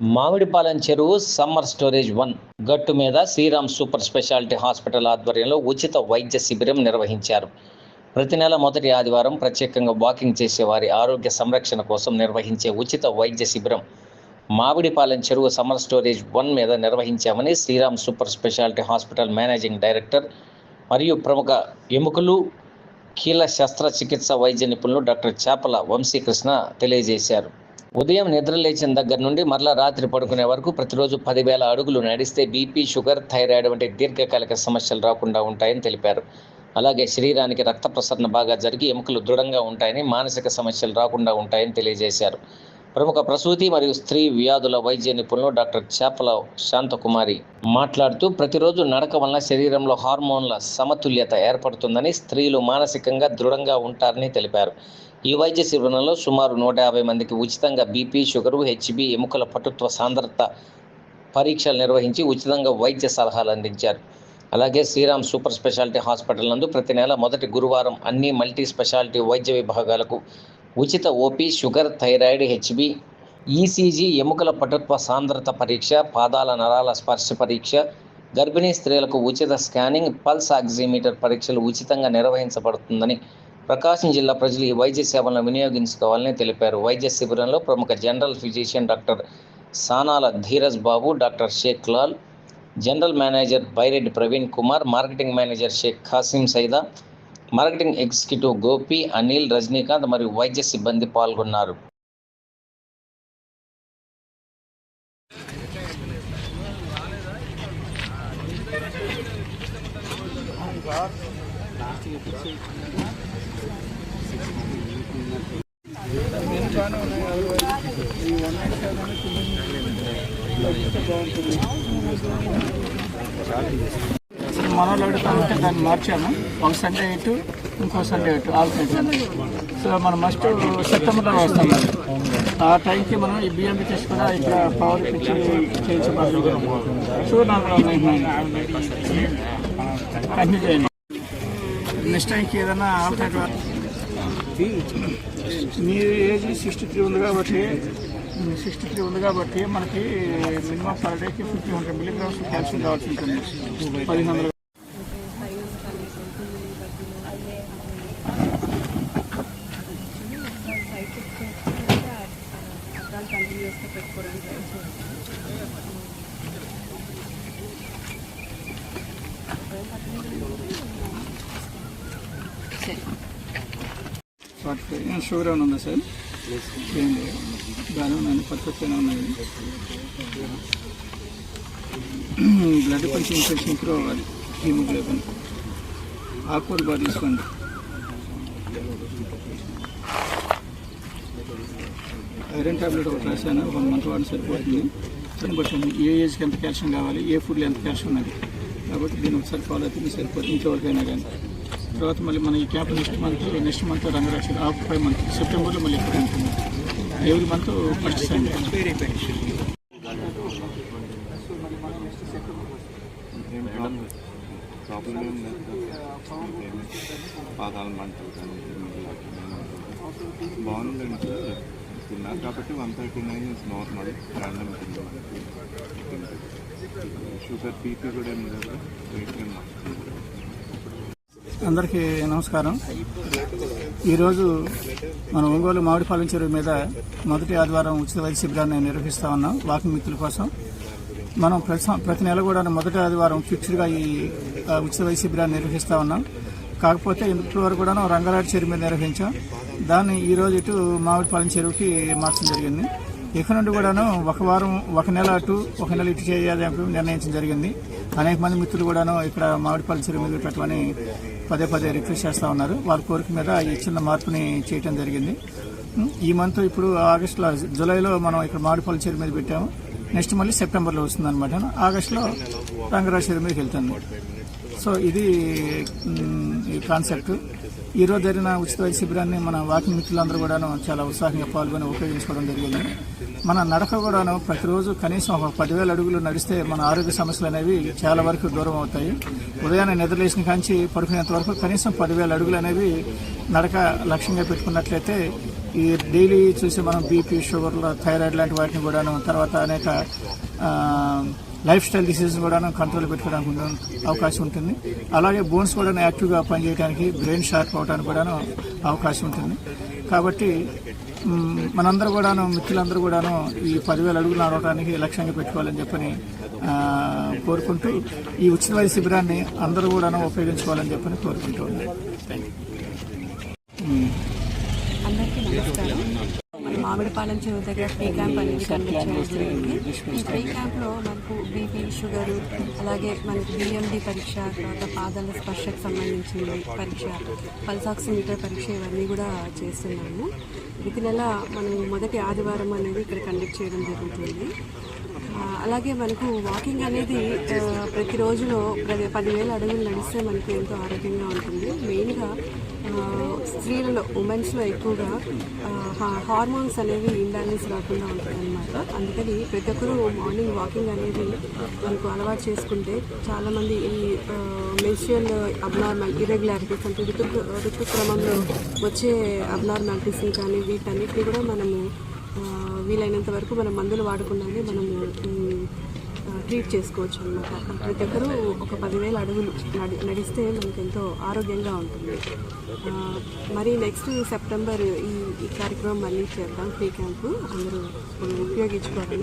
మామిడిపాలెం చెరువు summer storage one. గట్టు మీద శ్రీరామ్ సూపర్ స్పెషాలిటీ హాస్పిటల్ ఆధ్వర్యంలో ఉచిత వైద్య శిబిరం నిర్వహించారు. ప్రతి నెల మొదటి ఆదివారం ప్రత్యేకంగా వాకింగ్ చేసే వారి ఆరోగ్య సంరక్షణ కోసం నిర్వహించే ఉచిత వైద్య శిబిరం మామిడిపాలెం చెరువు సమ్మర్ స్టోరేజ్ వన్ మీద నిర్వహించామని Sriram super speciality hospital managing director మరియు ప్రముఖ ఎముకలు కీళ్ళ శస్త్రచికిత్స వైద్య నిపుణులు డాక్టర్ చేపల వంశీకృష్ణ తెలియజేశారు. ఉదయం నిద్ర లేచిన దగ్గర నుండి మరలా రాత్రి పడుకునే వరకు ప్రతిరోజు పదివేల అడుగులు నడిస్తే బీపీ షుగర్ థైరాయిడ్ వంటి దీర్ఘకాలిక సమస్యలు రాకుండా ఉంటాయని తెలిపారు. అలాగే శరీరానికి రక్త ప్రసరణ బాగా జరిగి ఎముకలు దృఢంగా ఉంటాయని మానసిక సమస్యలు రాకుండా ఉంటాయని తెలియజేశారు. ప్రముఖ ప్రసూతి మరియు స్త్రీ వ్యాధుల వైద్య నిపుణులు డాక్టర్ చేపల శాంతకుమారి మాట్లాడుతూ ప్రతిరోజు నడక వలన శరీరంలో హార్మోన్ల సమతుల్యత ఏర్పడుతుందని స్త్రీలు మానసికంగా దృఢంగా ఉంటారని తెలిపారు. ఈ వైద్య శిబిరంలో సుమారు నూట యాభై మందికి ఉచితంగా బీపీ షుగరు హెచ్బి ఎముకల పటుత్వ సాంద్రత పరీక్షలు నిర్వహించి ఉచితంగా వైద్య సలహాలు అందించారు. అలాగే శ్రీరామ్ సూపర్ స్పెషాలిటీ హాస్పిటల్ నందు ప్రతి నెల మొదటి గురువారం అన్ని మల్టీ స్పెషాలిటీ వైద్య విభాగాలకు ఉచిత OP sugar thyroid Hb ECG ఎముకల పటుత్వ సాంద్రత పరీక్ష పాదాల నరాల స్పర్శ పరీక్ష గర్భిణీ స్త్రీలకు ఉచిత స్కానింగ్ పల్స్ ఆక్సిమీటర్ పరీక్షలు ఉచితంగా నిర్వహించబడుతుందని ప్రకాశం జిల్లా ప్రజలు ఈ వైద్య సేవలను వినియోగించుకోవాలని తెలిపారు. వైద్య శిబిరంలో ప్రముఖ general physician doctor Sanala Dheeraj Babu doctor Sheikh Lal general manager Byreddy Praveen Kumar marketing manager Sheikh Khasim Saida marketing executive Gopi Anil Rajinikanth మరియు వైద్య సిబ్బంది పాల్గొన్నారు. మనలో అడుగుతామంటే దాన్ని మార్చాము. ఒక సండే ఇటు ఇంకో సండే ఇటు ఆల్టర్నేట్ సో మనం మస్ట్ సెప్టెంబర్లో వస్తాం మరి. ఆ టైంకి మనం ఈ బియ్యం టెస్ట్ కూడా ఇక్కడ పవర్ పిచ్చి చేయించబడుతుంది. సో నాకు కంటిన్యూ చేయండి. నెక్స్ట్ టైంకి ఏదైనా ఆల్టర్నేట్ మీ ఏజ్ సిక్స్టీ త్రీ ఉంది కాబట్టి సిక్స్టీ త్రీ ఉంది కాబట్టి మనకి మినిమం పర్ డేకి ఫిఫ్టీ హండ్రెడ్ మిలీగ్రామ్స్ క్యాల్షియం కావాల్సి ఉంటుంది. పదిహేను వందలు. పెట్టుకోవడానికి వాటికి షుగర్ ఏమైనా ఉందా సార్? ఏం లేదు. బాగానే ఉన్నాయండి పర్ఫెక్ట్గానే ఉన్నాయి. బ్లడ్ కొంచెం ఇన్ఫెక్షన్ ఇంప్రూవ్ అవ్వాలి. హీమోగ్లోబిన్. ఆకుకూర బాగా తీసుకోండి. ఐరన్ టాబ్లెట్ ఒకటి రాశాను. వన్ మంత్ వాడిని సరిపోతుంది. దాన్ని బట్టి ఏ ఏజ్కి ఎంత కాల్షియం కావాలి ఏ ఫుడ్లో ఎంత కాల్షియం ఉన్నది. కాబట్టి దీన్ని ఒకసారి ఫాలో అయితే సరిపోతుంది. ఇంకెవరికైనా కానీ. తర్వాత మళ్ళీ మన ఈ camp next month next month రంగరాక్ష of five month సెప్టెంబర్లో మళ్ళీ ఎక్కడ ఉంటుంది every month first Sunday problem ఏం లేదు పాదాల మంటలు కానీ బాగుందండి సార్ తిన్నారు కాబట్టి one thirty nine is normal random sugar BP కూడా ఏం లేదు వెయిట్ ఏం అందరికీ నమస్కారం. ఈరోజు మన ఒంగోలు మామిడిపాలెం చెరువు మీద మొదటి ఆదివారం ఉచిత వైద్య శిబిరాన్ని నిర్వహిస్తా ఉన్నాం వాకింగ్ మిత్రుల కోసం. మనం ప్రతి ప్రతి నెల కూడా మొదటి ఆదివారం ఫిక్స్డ్గా ఈ ఉచిత వైద్య శిబిరాన్ని నిర్వహిస్తా ఉన్నాం. కాకపోతే ఇప్పటివరకు కూడా రంగారెడ్డి చెరువు మీద నిర్వహించాం. దాన్ని ఈ రోజు ఇటు మామిడిపాలెం చెరువుకి మార్చడం జరిగింది. ఇక నుండి కూడాను ఒక వారం ఒక నెల అటు ఒక నెల ఇటు చేయాలని అని నిర్ణయించడం జరిగింది. అనేక మంది మిత్రులు కూడాను ఇక్కడ మామిడిపాలెం చెరువు మీద పెట్టమని పదే పదే రిక్వెస్ట్ చేస్తూ ఉన్నారు. వారి కోరిక మీద ఈ చిన్న మార్పుని చేయడం జరిగింది. ఈ మంత్ ఇప్పుడు ఆగస్టులో జూలైలో మనం ఇక్కడ మాడిపల్లి చెరువు మీద పెట్టాము. నెక్స్ట్ మళ్ళీ సెప్టెంబర్లో వస్తుంది అనమాట ఆగస్టులో రంగరాజ చెరువు మీదకి వెళ్తుంది. సో ఇది ఈ కాన్సెప్ట్. ఈ రోజు జరిగిన ఉచిత వైద్య శిబిరాన్ని మన వాకింగ్ మిత్రులందరూ కూడా చాలా ఉత్సాహంగా పాల్గొని ఉపయోగించుకోవడం జరిగింది. మన నడక కూడాను ప్రతిరోజు కనీసం ఒక పదివేల అడుగులు నడిస్తే మన ఆరోగ్య సమస్యలు అనేవి చాలా వరకు దూరం అవుతాయి. ఉదయాన్నే నిద్రలేసిన కాంచి పడుకునేంత వరకు కనీసం పదివేల అడుగులు అనేవి నడక లక్ష్యంగా పెట్టుకున్నట్లయితే ఈ డైలీ చూసి మనం బీపీ షుగర్లు థైరాయిడ్ లాంటి వాటిని కూడాను తర్వాత అనేక లైఫ్ స్టైల్ డిసీజ్ కూడాను కంట్రోల్ పెట్టుకోవడానికి అవకాశం ఉంటుంది. అలాగే బోన్స్ కూడా యాక్టివ్గా పనిచేయడానికి బ్రెయిన్ షార్ప్ అవడానికి కూడాను అవకాశం ఉంటుంది. కాబట్టి మనందరూ కూడాను మిత్రులందరూ కూడాను ఈ పదివేల అడుగులు నడవడానికి లక్ష్యంగా పెట్టుకోవాలని చెప్పని ఆ, కోరుకుంటూ ఈ ఉచిత వైద్య శిబిరాన్ని అందరూ కూడాను ఉపయోగించుకోవాలని చెప్పని కోరుకుంటూ ఉన్నాను అందరికీ నమస్కారం. మన మామిడిపాలెం చెరువు దగ్గర ఫ్రీ క్యాంప్ అనేది కండక్ట్ చేయడం జరిగింది ఈ ఫ్రీ క్యాంప్లో మనకు బీపీ షుగర్ అలాగే మనకు బిఎండి పరీక్ష తర్వాత పాదాల స్పర్శకు సంబంధించిన పరీక్ష పల్స్ ఆక్సిమీటర్ పరీక్ష ఇవన్నీ కూడా చేస్తున్నాము. ప్రతి నెల మనం మొదటి ఆదివారం అనేది ఇక్కడ కండక్ట్ చేయడం జరుగుతుంది. అలాగే మనకు వాకింగ్ అనేది ప్రతిరోజులో పదివేల అడుగులు నడిస్తే మనకు ఎంతో ఆరోగ్యంగా ఉంటుంది. మెయిన్గా స్త్రీలలో ఉమెన్స్లో ఎక్కువగా హా- హార్మోన్స్ అనేవి ఇంబ్యాలెన్స్ రాకుండా ఉంటుంది అనమాట అందుకని ప్రతి ఒక్కరూ మార్నింగ్ వాకింగ్ అనేది మనకు అలవాటు చేసుకుంటే చాలామంది ఈ మెన్షియల్ అబ్నార్మల్ ఇరెగ్యులారిటీస్ అంటే ఋతు ఋతుక్రమంలో వచ్చే అబ్నార్మాలిటీస్ని కానీ వీటన్నిటిని కూడా మనము వీలైనంత వరకు మనం మందులు వాడకుండానే మనము ట్రీట్ చేసుకోవచ్చు అనమాట ప్రతి ఒక్కరూ ఒక పదివేల అడుగులు నడి నడిస్తే మనకు ఎంతో ఆరోగ్యంగా ఉంటుంది. మరి నెక్స్ట్ సెప్టెంబర్ ఈ ఈ కార్యక్రమం మళ్ళీ చేద్దాం ఫ్రీ క్యాంపు అందరూ ఉపయోగించుకోవాలి